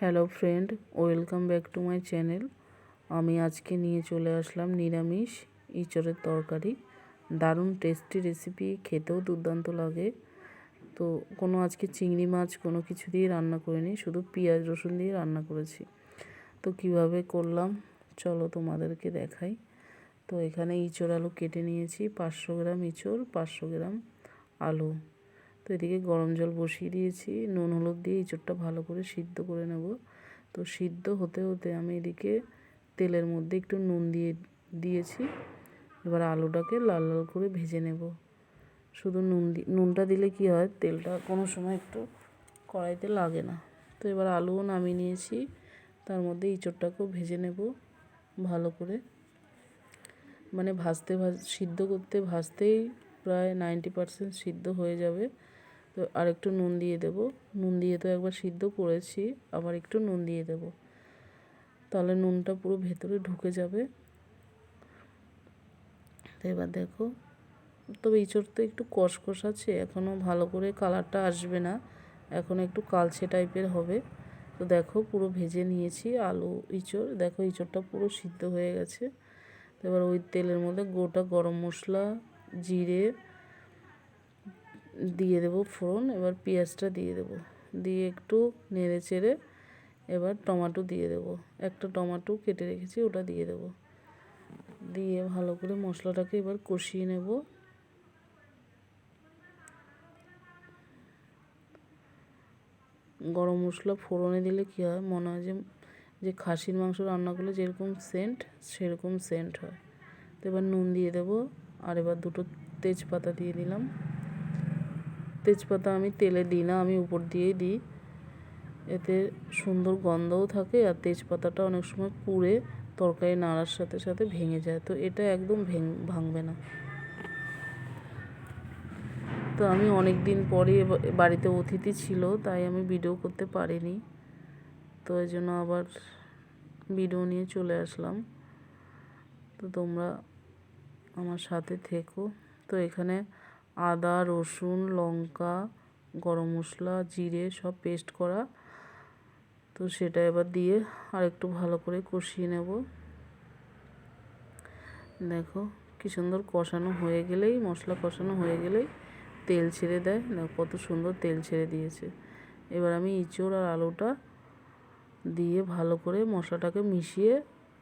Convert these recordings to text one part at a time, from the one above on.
Hello friend, welcome back to my channel. আমি আজকে নিয়ে চলে আসলাম নিরামিষ ইঁচড়ের তরকারি। দারুণ টেস্টি রেসিপি, খেতেও দুর্দান্ত লাগে। তো কোনো আজকে চিংড়ি মাছ কোনো কিছু দিয়ে রান্না করিনি, শুধু পেঁয়াজ রসুন দিয়ে রান্না করেছি। তো কীভাবে করলাম? চলো তোমাদেরকে দেখাই। তো এখানে ইঁচড় আলু কেটে নিয়েছি, পাঁচশো গ্রাম ইঁচড়, পাঁচশো গ্রাম আলু। তো এদিকে গরম জল বসিয়ে দিয়েছি, নুন, হলুদ দিয়ে ইঁচড়টা ভালো করে সিদ্ধ করে নেব। তো সিদ্ধ হতে হতে আমি এদিকে তেলের মধ্যে একটু নুন দিয়ে দিয়েছি, এবার আলুটাকে লাল লাল করে ভেজে নেব। শুধু নুন দি, নুনটা দিলে কি হয়, তেলটা কোনো সময় একটু কড়াইতে লাগে না। তো এবার আলুও নামিয়ে নিয়েছি, তার মধ্যে ইঁচড়টাকেও ভেজে নেব ভালো করে। মানে ভাজতে ভাজ, সিদ্ধ করতে ভাজতেই প্রায় নাইনটি পারসেন্ট সিদ্ধ হয়ে যাবে। তো আর একটু নুন দিয়ে দেব। নুন দিয়ে তো একবার সিদ্ধ করেছি, আবার একটু নুন দিয়ে দেব। তাহলে নুনটা পুরো ভেতরে ঢুকে যাবে। তো এবার দেখো, তবে ইঁচড় তো একটু কষকষ আছে, এখনও ভালো করে কালারটা আসবে না। এখন একটু কালচে টাইপের হবে। তো দেখো, পুরো ভেজে নিয়েছি আলু ইঁচড় দেখো ইঁচড়টা পুরো সিদ্ধ হয়ে গেছে। এবার ওই তেলের মধ্যে গোটা গরম মশলা, জিরে দিয়ে দেবো ফোড়ন, এবার পেঁয়াজটা দিয়ে দেবো। দিয়ে একটু নেড়ে চেড়ে এবার টমাটো দিয়ে দেবো। একটা টমাটো কেটে রেখেছি, ওটা দিয়ে দেবো। দিয়ে ভালো করে মশলাটাকে এবার কষিয়ে নেব। গরম মশলা ফোড়নে দিলে কী হয়, মনে হয় যে যে খাসির মাংস রান্না করলে যেরকম সেন্ট সেরকম সেন্ট হয়। তো এবার নুন দিয়ে দেবো, আর এবার দুটো তেজপাতা দিয়ে দিলাম। তেজপাতা আমি তেলে দিই না, আমি উপর দিয়েই দিই। এতে সুন্দর গন্ধও থাকে আর তেজপাতাটা অনেক সময় পুড়ে তরকারি নাড়ার সাথে সাথে ভেঙে যায়। তো এটা একদম ভেঙ, ভাঙবে না। তো আমি অনেক দিন পরে বাড়িতে অতিথি ছিল, তাই আমি ভিডিও করতে পারিনি। তো এই জন্য আবার ভিডিও নিয়ে চলে আসলাম। তো তোমরা আমার সাথে থেকো। তো এখানে আদা, রসুন, লঙ্কা, গরম মশলা, জিরে সব পেস্ট করা। তো সেটা এবার দিয়ে আর একটু ভালো করে কষিয়ে নেব। দেখো কি সুন্দর কষানো হয়ে গেলেই, মশলা কষানো হয়ে গেলেই তেল ছেড়ে দেয়। দেখো কত সুন্দর তেল ছেড়ে দিয়েছে। এবার আমি ইঁচড় আর আলুটা দিয়ে ভালো করে মশলাটাকে মিশিয়ে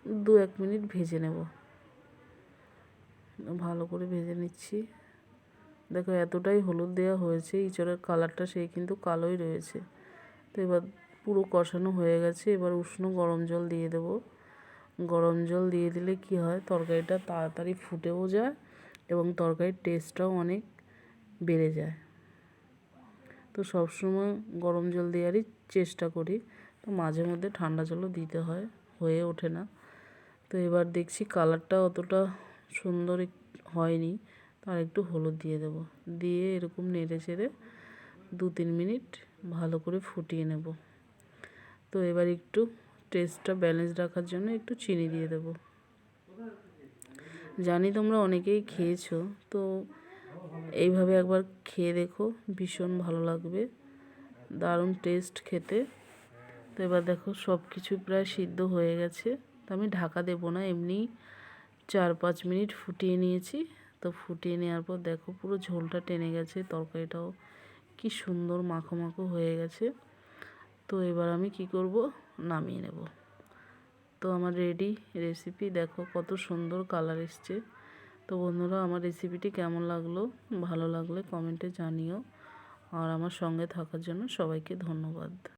দু এক মিনিট ভেজে নেব। ভালো করে ভেজে নিচ্ছি। দেখো, এতটাই হলুদ দেওয়া হয়েছে, ইঁচড়ের কালারটা সেই কিন্তু কালোই রয়েছে। তো এবার পুরো কষানো হয়ে গেছে, এবার উষ্ণ গরম জল দিয়ে দেব। গরম জল দিয়ে দিলে কি হয়, তরকারিটা তাড়াতাড়ি ফুটেও যায় এবং তরকারির টেস্টটাও অনেক বেড়ে যায়। তো সবসময় গরম জল দেওয়ারই চেষ্টা করি, তো মাঝে মধ্যে ঠান্ডা জলও দিতে হয়, হয়ে ওঠে না। তো এবার দেখছি কালারটা অতটা সুন্দর হয়নি। আর একটু হলুদ দিয়ে দেবো। দিয়ে এরকম নেড়ে চেড়ে দু তিন মিনিট ভালো করে ফুটিয়ে নেব। তো এবার একটু টেস্টটা ব্যালেন্স রাখার জন্য একটু চিনি দিয়ে দেবো। জানি তোমরা অনেকেই খেয়েছো, তো এইভাবে একবার খেয়ে দেখো, ভীষণ ভালো লাগবে। দারুণ টেস্ট খেতে। তো এবার দেখো সব কিছু প্রায় সিদ্ধ হয়ে গেছে। তো আমি ঢাকা দেবো না, এমনি চার পাঁচ মিনিট ফুটিয়ে নিয়েছি। তো ফুটিয়ে নেওয়ার পর দেখো পুরো ঝোলটা টেনে গেছে, তরকারিটাও কি সুন্দর মাখো মাখো হয়ে গেছে। তো এবার আমি কি করব? নামিয়ে নেব। তো আমার রেডি রেসিপি দেখো কত সুন্দর কালার এসছে। তো বন্ধুরা, আমার রেসিপিটি কেমন লাগল? ভালো লাগলে কমেন্টে জানিও। আর আমার সঙ্গে থাকার জন্য সবাইকে ধন্যবাদ।